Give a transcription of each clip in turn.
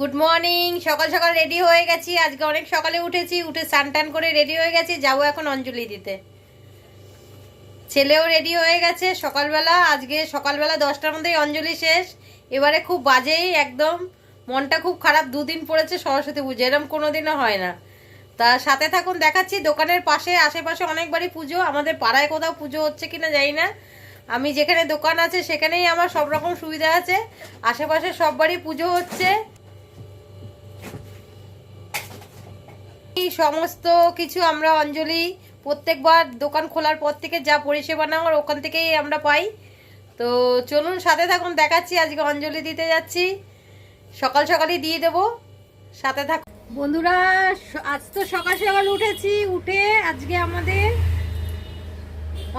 Good morning সকাল সকাল ready হয়ে গেছি। আজকে অনেক সকালে উঠেছি। উঠে স্নান টান করে রেডি হয়ে গেছি। যাব এখন অঞ্জলি দিতে। ছেলেও রেডি হয়ে গেছে সকালবেলা। আজকে সকালবেলা দশটার মধ্যেই অঞ্জলি শেষ। এবারে খুব বাজেই একদম। মনটা খুব খারাপ। দুদিন পড়েছে সরস্বতী পুজো। এরম কোনোদিনও হয় না। তা সাথে থাকুন, দেখাচ্ছি। দোকানের পাশে, আশেপাশে অনেকবারই পুজো। আমাদের পাড়ায় কোথাও পুজো হচ্ছে কিনা জানি না। আমি যেখানে দোকান আছে সেখানেই আমার সব রকম সুবিধা আছে। আশেপাশে সব বাড়ি পুজো হচ্ছে। এই সমস্ত কিছু আমরা অঞ্জলি প্রত্যেকবার দোকান খোলার পর থেকে যা পরিষেবা নেওয়ার ওখান থেকেই আমরা পাই। তো চলুন সাথে থাকুন, দেখাচ্ছি, আজকে অঞ্জলি দিতে যাচ্ছি। সকাল সকালই দিয়ে দেবো। সাথে থাক বন্ধুরা আজ তো সকাল সকাল উঠেছি, উঠে আজকে আমাদের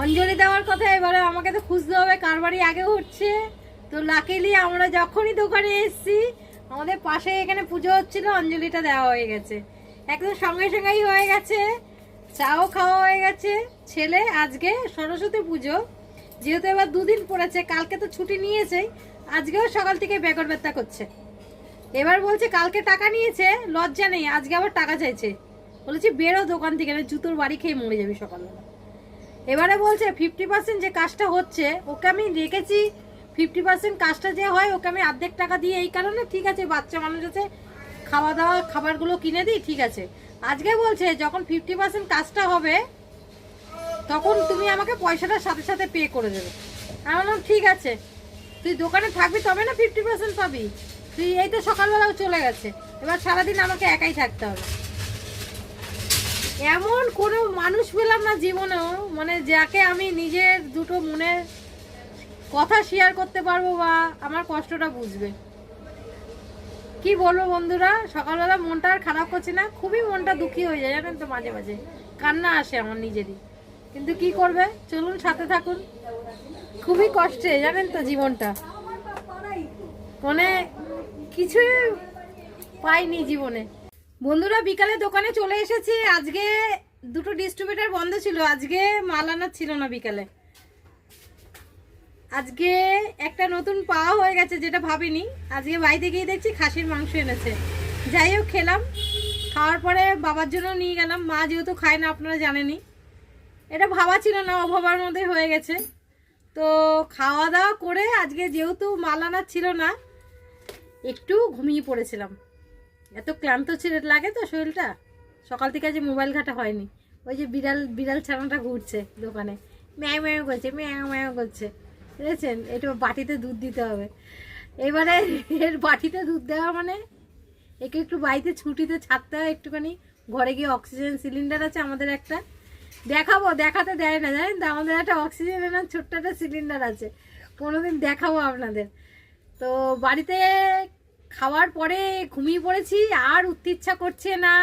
অঞ্জলি দেওয়ার কথা, এবারে আমাকে তো খুঁজতে হবে কার বাড়ি আগে উঠছে। তো লাকিলি আমরা যখনই দোকানে এসেছি, আমাদের পাশে এখানে পুজো হচ্ছিল, অঞ্জলিটা দেওয়া হয়ে গেছে। একদম সঙ্গে সঙ্গেই হয়ে গেছে। চাও খাওয়া হয়ে গেছে। ছেলে, আজকে সরস্বতী পুজো। যেহেতু এবার দুদিন পড়েছে, কালকে তো ছুটি নিয়েছে, আজকেও সকাল থেকে বেগর ব্যথা করছে। এবার বলছে, কালকে টাকা নিয়েছে, লজ্জা নেই, আজকে আবার টাকা চাইছে। বলেছি, বেরো দোকান থেকে জুতোর বাড়ি খেয়ে মরে যাবি সকালবেলা। এবারে বলছে ফিফটি পার্সেন্ট যে কাজটা হচ্ছে, ওকে আমি রেখেছি। ফিফটি পার্সেন্ট কাজটা যে হয়, ওকে আমি অর্ধেক টাকা দিয়ে, এই কারণে ঠিক আছে, বাচ্চা মানুষ আছে খাওয়া দাওয়া খাবারগুলো কিনে দিই, ঠিক আছে। আজকে বলছে, যখন ফিফটি পার্সেন্ট কাজটা হবে, তখন তুমি আমাকে পয়সাটা সাথে সাথে পে করে দেবে। আমি বললাম, ঠিক আছে। তুই দোকানে থাকবি তবে না ফিফটি পার্সেন্ট পাবি? তুই এই তো সকালবেলাও চলে গেছে। এবার সারাদিন আমাকে একাই থাকতে হবে। এমন কোনো মানুষ পেলাম না জীবনেও মানে যাকে আমি নিজের দুটো মনের কথা শেয়ার করতে পারব বা আমার কষ্টটা বুঝবে। কি বলব বন্ধুরা? সকালবেলা মনটা আর খারাপ করছে না, খুবই মনটা দুঃখী হয়ে যায়, জানেন তো, মাঝে মাঝে। কান্না আসে আমার নিজেরই। কিন্তু কি করবে? চলুন, সাথে থাকুন। খুবই কষ্টে, জানেন তো, জীবনটা। মানে কিছুই পাইনি জীবনে। বন্ধুরা, বিকালে দোকানে চলে এসেছি। আজকে দুটো ডিস্ট্রিবিউটার বন্ধ ছিল। আজকে মাল আনার ছিল না বিকালে। আজকে একটা নতুন পাওয়া হয়ে গেছে যেটা ভাবিনি। আজকে বাড়িতে গিয়ে দেখছি খাসির মাংস এনেছে। যাই হোক, খেলাম। খাওয়ার পরে বাবার জন্য নিয়ে গেলাম। মা যেহেতু খায় না, আপনারা জানেনই। এটা ভাবা ছিল না, অভাবার মধ্যে হয়ে গেছে। তো খাওয়া দাওয়া করে আজকে যেহেতু মাল আনার ছিল না, একটু ঘুমিয়ে পড়েছিলাম। এত ক্লান্ত ছিল, লাগে তো শরীরটা? সকাল থেকে আজ মোবাইল ঘাটা হয়নি। ওই যে বিড়াল বিড়াল ছানাটা ঘুরছে দোকানে। ম্যাও ম্যাও করছে, ম্যাও ম্যাও করছে। বুঝেছেন? এটা বাটিতে দুধ দিতে হবে। এবারে এর বাটিতে দুধ দেওয়া মানে একে একটু বাড়িতে ছুটিতে ছাড়তে হয় একটুখানি। ঘরে গিয়ে অক্সিজেন সিলিন্ডার আছে আমাদের একটা। দেখাবো, দেখাতে দেয় না, জানেন তো? আমাদের একটা অক্সিজেন এনার ছোট্ট একটা সিলিন্ডার আছে। কোনোদিন দেখাবো আপনাদের। তো বাড়িতে খাওয়ার পরে ঘুমিয়ে পড়েছি, আর উঠতে ইচ্ছা করছে না।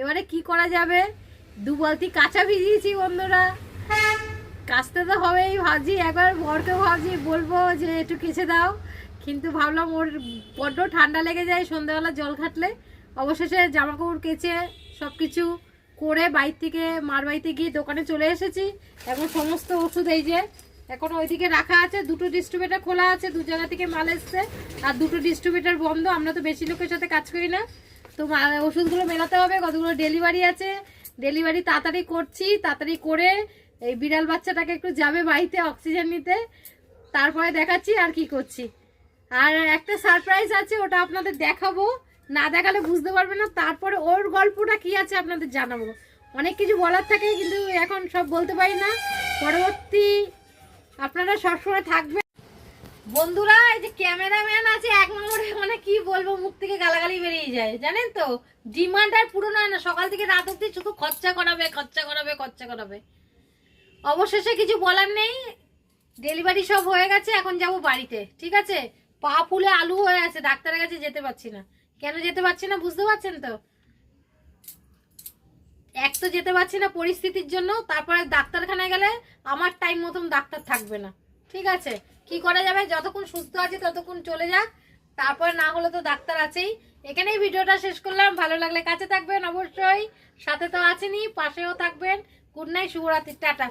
এবারে কি করা যাবে? দু বালতি কাঁচা ভিজিয়েছি বন্ধুরা। কাচতে তো হবেই ভাবছি, একবার বরকে ভাবছি, বলব যে একটু কেচে দাও। কিন্তু ভাবলাম ওর বড্ড ঠান্ডা লেগে যায়, সন্ধ্যাবেলা জল খাটলে। অবশেষে জামা কাপড় কেচে সব কিছু করে বাইর থেকে, মার বাড়িতে গিয়ে দোকানে চলে এসেছি। এখন সমস্ত ওষুধ এই যে এখন ওইদিকে রাখা আছে, দুটো ডিস্ট্রিবিউটার খোলা আছে, দু জায়গা থেকে মাল এসছে। আর দুটো ডিস্ট্রিবিউটার বন্ধ, আমরা তো বেশি লোকের সাথে কাজ করি না। তো ওষুধগুলো মেলাতে হবে, কতগুলো ডেলিভারি আছে। ডেলিভারি তাড়াতাড়ি করছি, তাড়াতাড়ি করে এই বিড়াল বাচ্চাটাকে একটু যাবে বাড়িতে অক্সিজেন নিতে। তারপরে দেখাচ্ছি আর কি করছি। আর একটা সারপ্রাইজ আছে, ওটা আপনাদের দেখাবো। না দেখালে বুঝতে পারবে না। তারপরে ওর গল্পটা কি আছে আপনাদের জানাব। অনেক কিছু বলার থাকে, কিন্তু এখন সব বলতে পারি না। পরবর্তী আপনারা সবসময় থাকবে বন্ধুরা, এই যে ক্যামেরাম্যান আছে, এক নম্বরে মানে কি বলব, মুখ থেকে গালাগালি বেরিয়ে যায়। জানেন তো? ডিমান্ড আর পুরো না, সকাল থেকে রাত অব্দি শুধু খরচা করাবে খরচা করাবে খরচা করাবে। অবশেষে কিছু বলার নেই। ডেলিভারি সব হয়ে গেছে, এখন যাব বাড়িতে, ঠিক আছে? পা ফুলে আলু হয়ে আছে, ডাক্তারের কাছে যেতে পারছি না। কেন যেতে পারছি না বুঝতে পারছেন তো? এক তো যেতে পারছি না পরিস্থিতির জন্য, তারপরে ডাক্তারখানায় গেলে আমার টাইম মতন ডাক্তার থাকবে না। ঠিক আছে? কি করা যাবে? যতক্ষণ সুস্থ আছে ততক্ষণ চলে যাক তারপরে না হলে তো ডাক্তার আছেই। এখানেই ভিডিওটা শেষ করলাম। ভালো লাগলে কাছে থাকবেন অবশ্যই। সাথে তো আছেনই, পাশেও থাকবেন। गुड नाईट शिवळा ते टाटा.